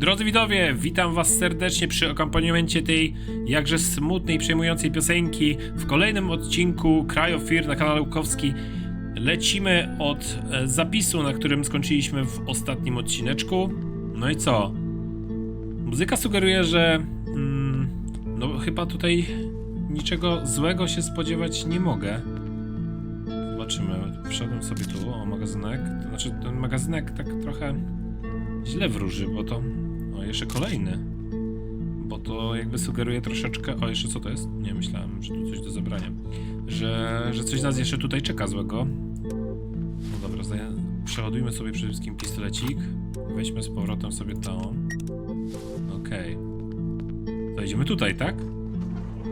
Drodzy widzowie, witam was serdecznie przy akompaniamencie tej jakże smutnej, przejmującej piosenki w kolejnym odcinku Cry of Fear na kanale Łukowski. Lecimy od e, zapisu, na którym skończyliśmy w ostatnim odcineczku. No i co? Muzyka sugeruje, że mm, no chyba tutaj niczego złego się spodziewać nie mogę. Zobaczymy. Wszedłem sobie tu, o magazynek. To znaczy ten magazynek tak trochę źle wróży, bo to... O, jeszcze kolejny. Bo to jakby sugeruje troszeczkę... O, jeszcze co to jest? Nie, myślałem, że tu coś do zebrania. Że, że coś nas jeszcze tutaj czeka złego. No dobra, przeładujmy sobie przede wszystkim pistolecik. Weźmy z powrotem sobie tą. Okej. Idziemy tutaj, tak?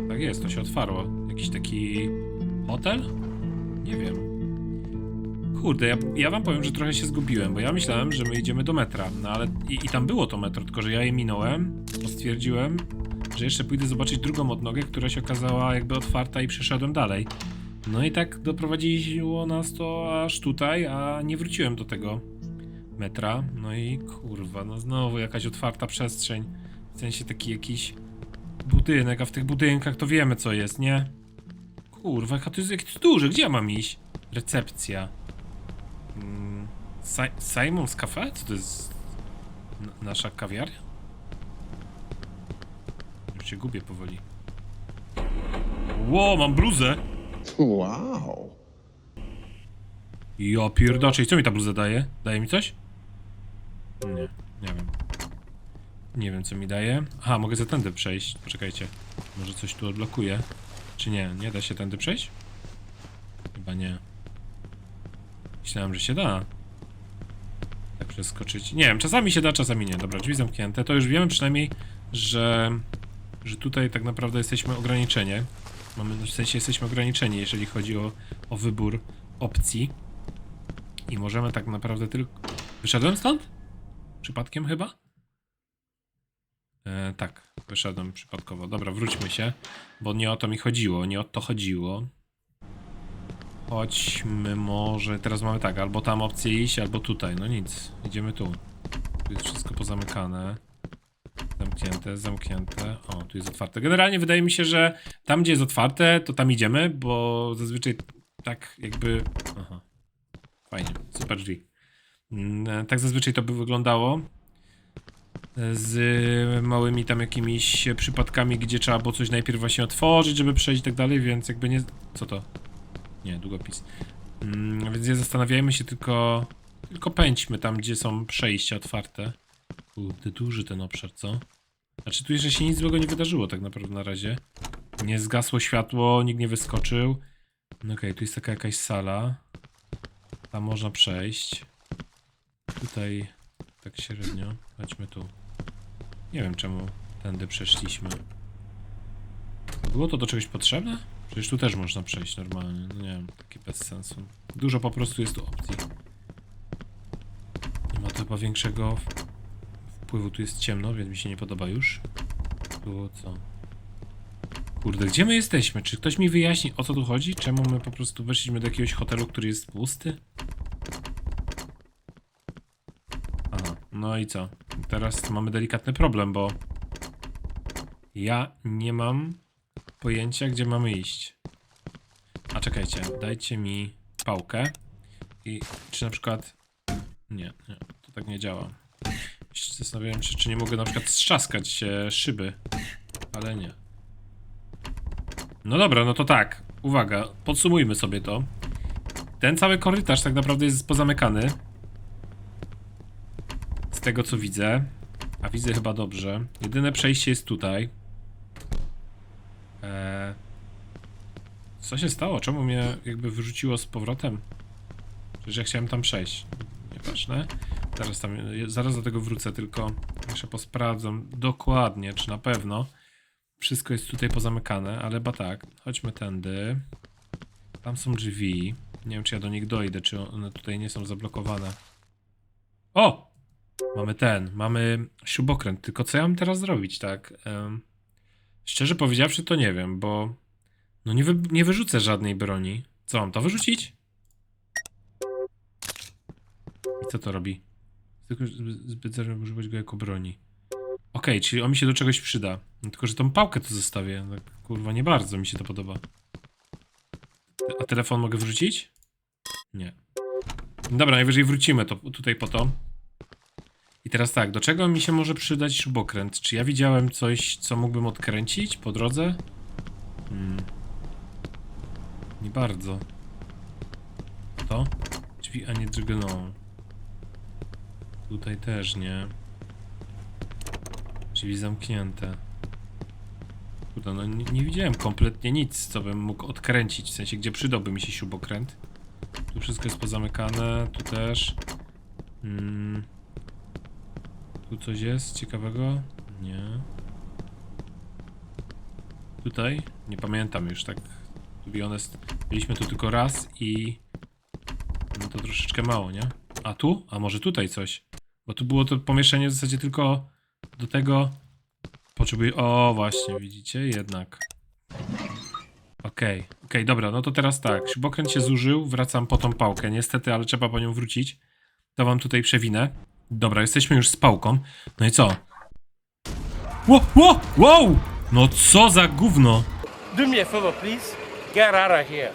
Tak jest, to się otwarło. Jakiś taki... hotel? Nie wiem. Kurde, ja, ja wam powiem, że trochę się zgubiłem, bo ja myślałem, że my idziemy do metra, no ale i, i tam było to metro, tylko że ja je minąłem, bo stwierdziłem, że jeszcze pójdę zobaczyć drugą odnogę, która się okazała jakby otwarta i przeszedłem dalej. No i tak doprowadziło nas to aż tutaj, a nie wróciłem do tego metra. No i kurwa, no znowu jakaś otwarta przestrzeń, w sensie taki jakiś budynek, a w tych budynkach to wiemy co jest, nie? Kurwa, jaka to jest jakiś duży, gdzie ja mam iść? Recepcja. Mm, Si- Simon's Cafe? Co to jest nasza kawiarnia? Już się gubię powoli. Ło, mam bluzę! Wow. Ja pierdoczę, i co mi ta bluza daje? Daje mi coś? Nie, nie wiem. Nie wiem co mi daje. Aha, mogę za tędy przejść. Poczekajcie. Może coś tu odblokuje. Czy nie? Nie da się tędy przejść? Chyba nie. Myślałem, że się da. Tak przeskoczyć. Nie wiem, czasami się da, czasami nie. Dobra, drzwi zamknięte. To już wiemy przynajmniej, że, że tutaj tak naprawdę jesteśmy ograniczeni. Mamy, w sensie jesteśmy ograniczeni, jeżeli chodzi o, o wybór opcji. I możemy tak naprawdę tylko... Wyszedłem stąd? Przypadkiem chyba? E, tak, wyszedłem przypadkowo. Dobra, wróćmy się, bo nie o to mi chodziło, nie o to chodziło. Chodźmy może... Teraz mamy tak, albo tam opcję iść, albo tutaj. No nic, idziemy tu. Tu jest wszystko pozamykane. Zamknięte, zamknięte. O, tu jest otwarte. Generalnie wydaje mi się, że tam, gdzie jest otwarte, to tam idziemy, bo zazwyczaj tak jakby... Aha. Fajnie, super drzwi. Mm, Tak zazwyczaj to by wyglądało. Z małymi tam jakimiś przypadkami, gdzie trzeba było coś najpierw właśnie otworzyć, żeby przejść i tak dalej, więc jakby nie... Co to? Nie, długopis. Mm, Więc nie zastanawiajmy się, tylko... Tylko pędźmy tam, gdzie są przejścia otwarte. Kurde, duży ten obszar, co? Znaczy tu jeszcze się nic złego nie wydarzyło tak naprawdę na razie. Nie zgasło światło, nikt nie wyskoczył. No Okej, tu jest taka jakaś sala. Tam można przejść. Tutaj tak średnio. Chodźmy tu. Nie wiem czemu tędy przeszliśmy. Było to do czegoś potrzebne? Przecież tu też można przejść normalnie. No nie wiem, takie bez sensu. Dużo po prostu jest tu opcji. Nie ma to chyba większego wpływu. Tu jest ciemno, więc mi się nie podoba już. Tu co? Kurde, gdzie my jesteśmy? Czy ktoś mi wyjaśni o co tu chodzi? Czemu my po prostu weszliśmy do jakiegoś hotelu, który jest pusty? Aha, no i co? Teraz mamy delikatny problem, bo ja nie mam pojęcia, gdzie mamy iść. A czekajcie, dajcie mi pałkę i czy na przykład... Nie, nie, to tak nie działa. Się Zastanawiałem się, czy nie mogę na przykład strzaskać e, szyby, ale nie. No dobra, no to tak. Uwaga, podsumujmy sobie to. Ten cały korytarz tak naprawdę jest pozamykany. Z tego co widzę. A widzę chyba dobrze. Jedyne przejście jest tutaj. Eee, co się stało? Czemu mnie jakby wyrzuciło z powrotem? Przecież ja chciałem tam przejść. Nieważne. Zaraz tam, zaraz do tego wrócę, tylko jeszcze posprawdzam dokładnie, czy na pewno. Wszystko jest tutaj pozamykane, ale chyba tak. Chodźmy tędy. Tam są drzwi. Nie wiem, czy ja do nich dojdę, czy one tutaj nie są zablokowane. O! Mamy ten, mamy śrubokręt. Tylko co ja mam teraz zrobić, tak? Em, szczerze powiedziawszy, to nie wiem, bo no nie, wy, nie wyrzucę żadnej broni. Co mam to wyrzucić? I co to robi? Tylko zbyt zero używać go jako broni. Okej, czyli on mi się do czegoś przyda. No, tylko, że tą pałkę tu zostawię. Tak, kurwa, nie bardzo mi się to podoba. A telefon mogę wrzucić? Nie. Dobra, najwyżej wrócimy to, tutaj po to. I teraz tak, do czego mi się może przydać śrubokręt? Czy ja widziałem coś, co mógłbym odkręcić po drodze? Hmm. Nie bardzo. To? Drzwi, a nie drgną. Tutaj też nie. Drzwi zamknięte. Kurde, no nie, nie widziałem kompletnie nic, co bym mógł odkręcić, w sensie, gdzie przydałby mi się śrubokręt. Tu wszystko jest pozamykane, tu też. Mm. Tu coś jest ciekawego? Nie. Tutaj? Nie pamiętam już tak. To be honest. Byliśmy tu tylko raz i... No to troszeczkę mało, nie? A tu? A może tutaj coś? Bo tu było to pomieszczenie w zasadzie tylko do tego... Potrzebuję... O, właśnie, widzicie? Jednak. Okej, okej, dobra, no to teraz tak. Śrubokręt się zużył, wracam po tą pałkę, niestety, ale trzeba po nią wrócić. To wam tutaj przewinę. Dobra, jesteśmy już z pałką. No i co? Wow, wow, wow! No co za gówno! Do a favor, please. Get out of here.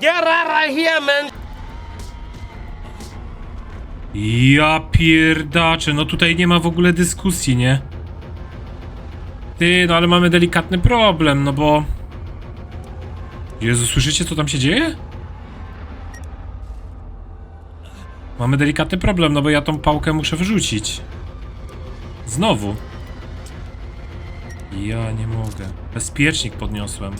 Get out of here, man. Ja pierdaczę, no tutaj nie ma w ogóle dyskusji, nie? Ty, no ale mamy delikatny problem, no bo... Jezu, słyszycie co tam się dzieje? Mamy delikatny problem, no bo ja tą pałkę muszę wyrzucić. Znowu. Ja nie mogę. Bezpiecznik podniosłem.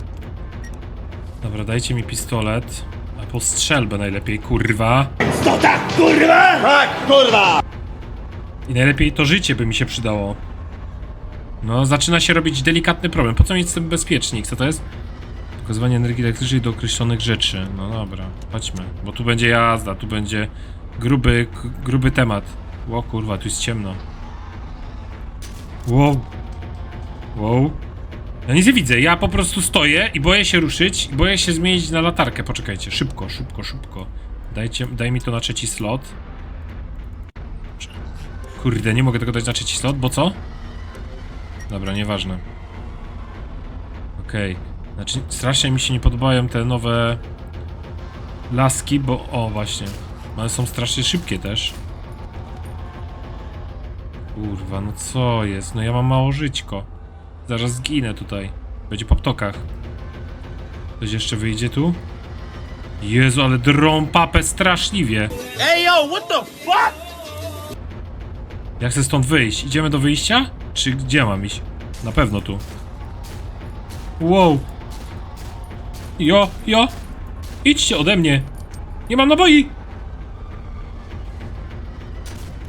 Dobra, dajcie mi pistolet. A po strzelbę najlepiej, kurwa. I najlepiej to życie by mi się przydało. No, zaczyna się robić delikatny problem. Po co mieć ten bezpiecznik? Co to jest? Pokazywanie energii elektrycznej do określonych rzeczy. No dobra, chodźmy. Bo tu będzie jazda, tu będzie gruby, gruby temat. Ło kurwa, tu jest ciemno. Wow. Wow. Ja nic nie widzę, ja po prostu stoję i boję się ruszyć i boję się zmienić na latarkę. Poczekajcie, szybko, szybko, szybko. Dajcie, daj mi to na trzeci slot. Kurde, nie mogę tego dać na trzeci slot, bo co? Dobra, nieważne. Okej. Znaczy, strasznie mi się nie podobają te nowe laski, bo... O, właśnie. One są strasznie szybkie też. Kurwa, no co jest? No ja mam mało żyćko. Zaraz zginę tutaj. Będzie po ptokach. Ktoś jeszcze wyjdzie tu? Jezu, ale drą papę straszliwie. Hey, yo, what the fuck? Jak chcę stąd wyjść? Idziemy do wyjścia? Czy gdzie mam iść? Na pewno tu. Wow. Jo, jo. Idźcie ode mnie. Nie mam naboi.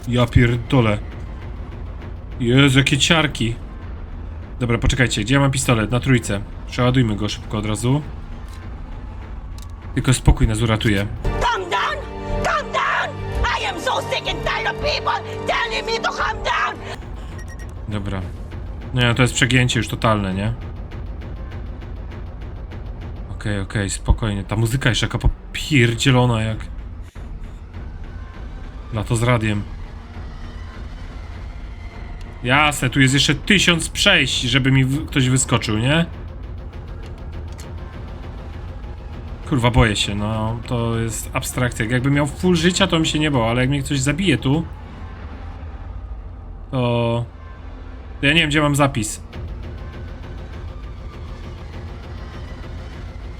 Ja pierdolę. Jezu, jakie ciarki. Dobra, poczekajcie, gdzie ja mam pistolet? Na trójce. Przeładujmy go szybko od razu. Tylko spokój nas uratuje. Calm down! Calm down! I am so sick and tired of people telling me to calm down! Dobra. Nie, no to jest przegięcie już totalne, nie? Okej, okej, spokojnie. Ta muzyka jest jaka popierdzielona jak... Lato z radiem. Jasne, tu jest jeszcze tysiąc przejść, żeby mi ktoś wyskoczył, nie? Kurwa, boję się, no to jest abstrakcja. Jakbym miał full życia, to mi się nie bało, ale jak mnie ktoś zabije tu, to... to ja nie wiem, gdzie mam zapis.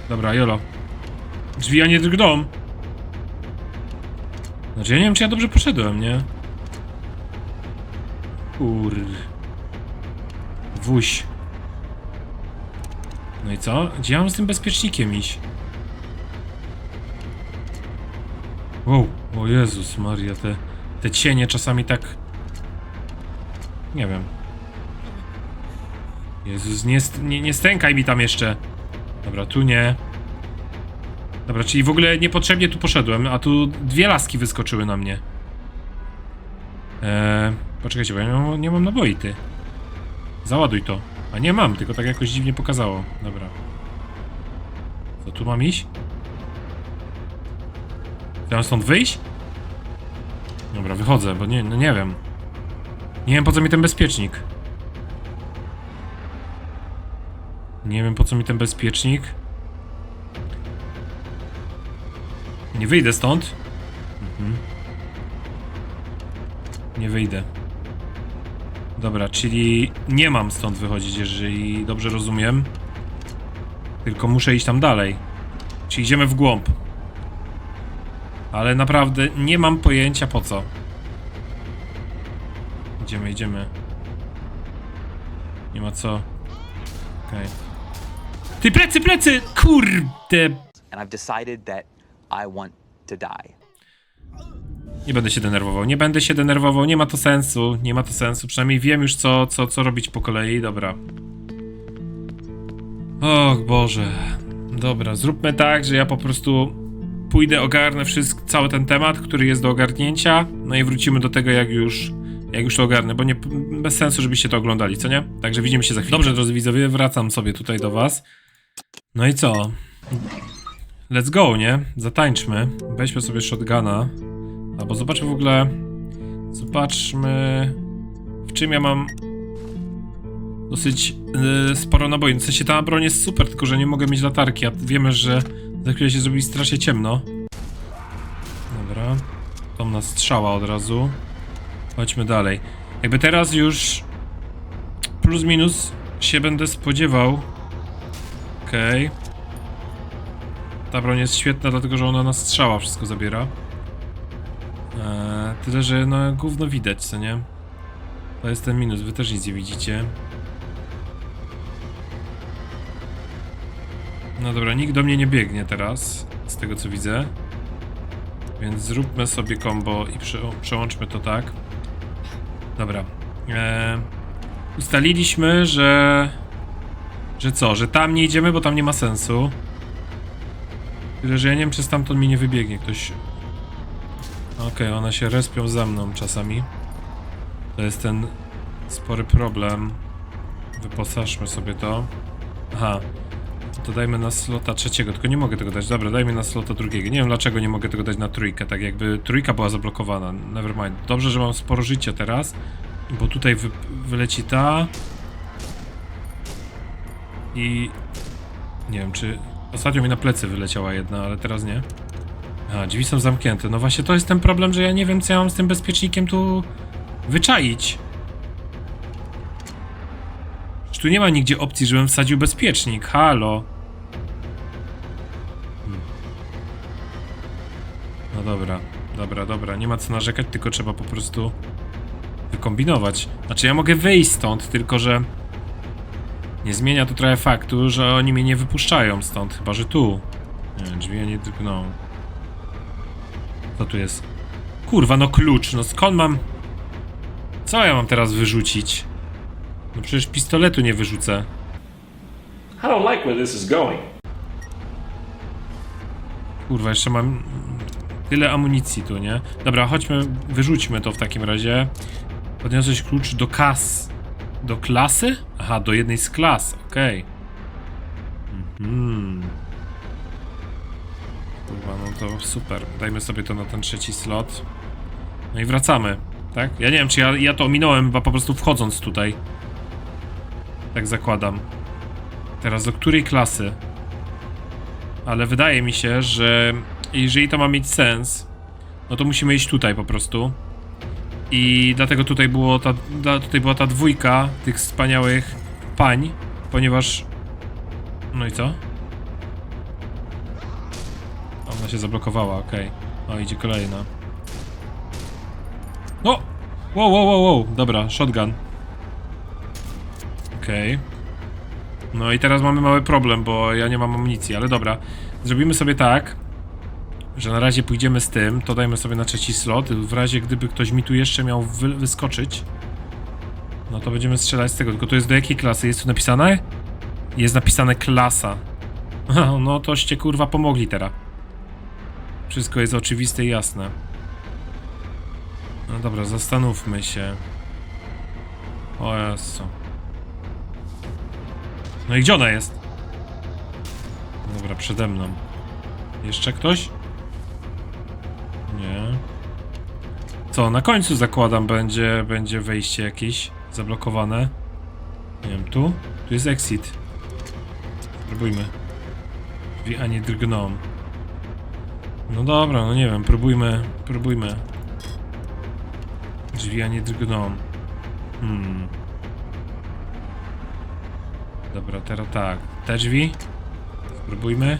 Dobra, jolo. Drzwi ja nie drgną. Znaczy, ja nie wiem, czy ja dobrze poszedłem, nie? Kur... Wuś. No i co? Gdzie mam z tym bezpiecznikiem iść? Wow, o Jezus Maria, te, te cienie czasami tak... Nie wiem. Jezus, nie, nie, nie stękaj mi tam jeszcze. Dobra, tu nie. Dobra, czyli w ogóle niepotrzebnie tu poszedłem, a tu dwie laski wyskoczyły na mnie. Eee, poczekajcie, bo ja nie mam, nie naboi, ty. Załaduj to. A nie mam, tylko tak jakoś dziwnie pokazało. Dobra. Co, tu mam iść? Mam stąd wyjść? Dobra, wychodzę, bo nie, no nie wiem. Nie wiem po co mi ten bezpiecznik. Nie wiem po co mi ten bezpiecznik. Nie wyjdę stąd. Mhm. Nie wyjdę. Dobra, czyli nie mam stąd wychodzić, jeżeli dobrze rozumiem. Tylko muszę iść tam dalej. Czyli idziemy w głąb. Ale naprawdę nie mam pojęcia po co. Idziemy, idziemy. Nie ma co. Okej. Ty plecy, plecy! Kurde! and I've decided that I want to die. Nie będę się denerwował, nie będę się denerwował, nie ma to sensu, nie ma to sensu. Przynajmniej wiem już co, co, co robić po kolei, dobra. Och Boże. Dobra, zróbmy tak, że ja po prostu pójdę, ogarnę wszystko, cały ten temat, który jest do ogarnięcia, no i wrócimy do tego jak już, jak już to ogarnę, bo nie, bez sensu, żebyście to oglądali, co nie? Także widzimy się za chwilę. Dobrze, drodzy widzowie, wracam sobie tutaj do was. No i co? Let's go, nie? Zatańczmy. Weźmy sobie shotguna. Albo zobaczmy w ogóle. Zobaczmy. W czym ja mam. Dosyć yy, sporo naboi. W sensie ta broń jest super, tylko że nie mogę mieć latarki. A wiemy, że za chwilę się zrobi strasznie ciemno. Dobra. Tom nas strzała od razu. Chodźmy dalej. Jakby teraz już plus minus się będę spodziewał. Okej. Ta broń jest świetna, dlatego że ona nas strzała wszystko zabiera. Tyle, że no gówno widać, co nie? To jest ten minus, wy też nic nie widzicie. No dobra, nikt do mnie nie biegnie teraz, z tego co widzę. Więc zróbmy sobie combo i prze przełączmy to tak. Dobra. Eee, ustaliliśmy, że... Że co, że tam nie idziemy, bo tam nie ma sensu. Tyle, że ja nie wiem, czy stamtąd mi nie wybiegnie ktoś. Okej, one się respią za mną czasami. To jest ten spory problem. Wyposażmy sobie to. Aha. To dajmy na slota trzeciego, tylko nie mogę tego dać. Dobra, dajmy na slota drugiego. Nie wiem dlaczego nie mogę tego dać na trójkę, tak jakby trójka była zablokowana. Nevermind. Dobrze, że mam sporo życia teraz, bo tutaj wy wyleci ta. I nie wiem, czy ostatnio mi na plecy wyleciała jedna, ale teraz nie. A, drzwi są zamknięte. No właśnie to jest ten problem, że ja nie wiem, co ja mam z tym bezpiecznikiem tu wyczaić. Czy tu nie ma nigdzie opcji, żebym wsadził bezpiecznik? Halo. Hmm. No dobra, dobra, dobra. Nie ma co narzekać, tylko trzeba po prostu wykombinować. Znaczy ja mogę wyjść stąd, tylko że nie zmienia to trochę faktu, że oni mnie nie wypuszczają stąd, chyba że tu. Nie, drzwi nie drgną. Co tu jest? Kurwa, no klucz, no skąd mam... Co ja mam teraz wyrzucić? No przecież pistoletu nie wyrzucę. I don't like where this is going. Kurwa, jeszcze mam tyle amunicji tu, nie? Dobra, chodźmy, wyrzućmy to w takim razie. Podniosłeś klucz do kas... Do klasy? Aha, do jednej z klas, okej. Mhm. Kurwa, no to super. Dajmy sobie to na ten trzeci slot. No i wracamy, tak? Ja nie wiem, czy ja, ja to ominąłem, chyba po prostu wchodząc tutaj. Tak zakładam. Teraz do której klasy? Ale wydaje mi się, że jeżeli to ma mieć sens, no to musimy iść tutaj po prostu. I dlatego tutaj było ta, tutaj była ta dwójka tych wspaniałych pań, ponieważ... No i co? Się zablokowała, okej. O, idzie kolejna. O! Wow, wow, wow, wow. Dobra, shotgun. Okej. No i teraz mamy mały problem, bo ja nie mam amunicji, ale dobra. Zrobimy sobie tak, że na razie pójdziemy z tym, to dajmy sobie na trzeci slot. W razie gdyby ktoś mi tu jeszcze miał wy wyskoczyć, no to będziemy strzelać z tego. Tylko to jest do jakiej klasy? Jest tu napisane? Jest napisane klasa. No toście kurwa pomogli teraz. Wszystko jest oczywiste i jasne. No dobra, zastanówmy się. O Jezu. No i gdzie ona jest? Dobra, przede mną. Jeszcze ktoś? Nie. Co, na końcu zakładam będzie, będzie wejście jakieś zablokowane. Nie wiem, tu? Tu jest exit. Spróbujmy. Drzwi ani drgną. No dobra, no nie wiem, próbujmy, próbujmy. Drzwi ani drgną. Hmm. Dobra, teraz tak. Te drzwi? Spróbujmy.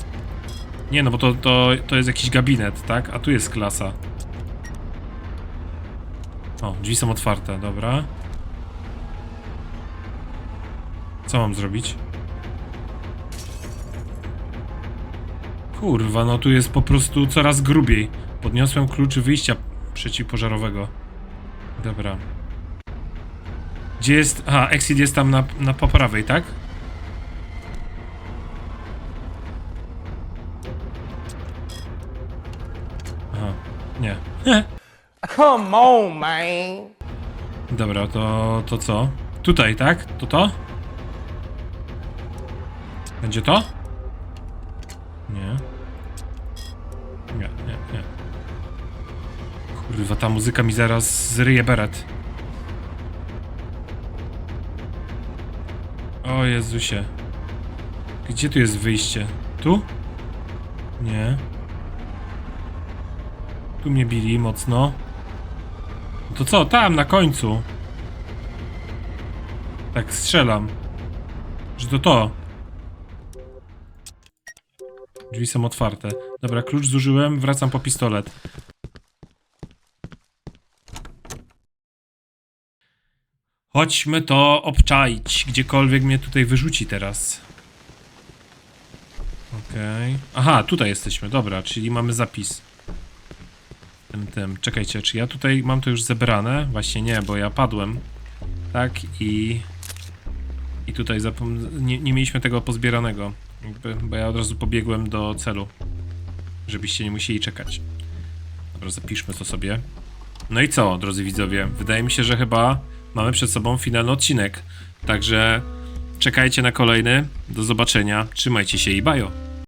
Nie, no bo to, to, to jest jakiś gabinet, tak? A tu jest klasa. O, drzwi są otwarte, dobra. Co mam zrobić? Kurwa, no tu jest po prostu coraz grubiej. Podniosłem klucz wyjścia przeciwpożarowego. Dobra. Gdzie jest... Aha, exit jest tam na, na po prawej, tak? Aha, nie. Come on, man. Dobra, to, to co? Tutaj, tak? To to? Będzie to? Nie. Nie, nie, nie. Kurwa, ta muzyka mi zaraz zryje beret. O Jezusie. Gdzie tu jest wyjście? Tu? Nie. Tu mnie bili mocno. No To co, tam na końcu. Tak strzelam. Że to to. Drzwi są otwarte. Dobra, klucz zużyłem, wracam po pistolet. Chodźmy to obczaić, gdziekolwiek mnie tutaj wyrzuci teraz. Okej. Aha, tutaj jesteśmy, dobra, czyli mamy zapis. Tym, tym. Czekajcie, czy ja tutaj mam to już zebrane? Właśnie nie, bo ja padłem. Tak i... I tutaj zapom... nie, nie mieliśmy tego pozbieranego. Jakby, bo ja od razu pobiegłem do celu. Żebyście nie musieli czekać. Dobra, zapiszmy to sobie. No i co, drodzy widzowie? Wydaje mi się, że chyba mamy przed sobą finalny odcinek. Także czekajcie na kolejny. Do zobaczenia. Trzymajcie się i bajo.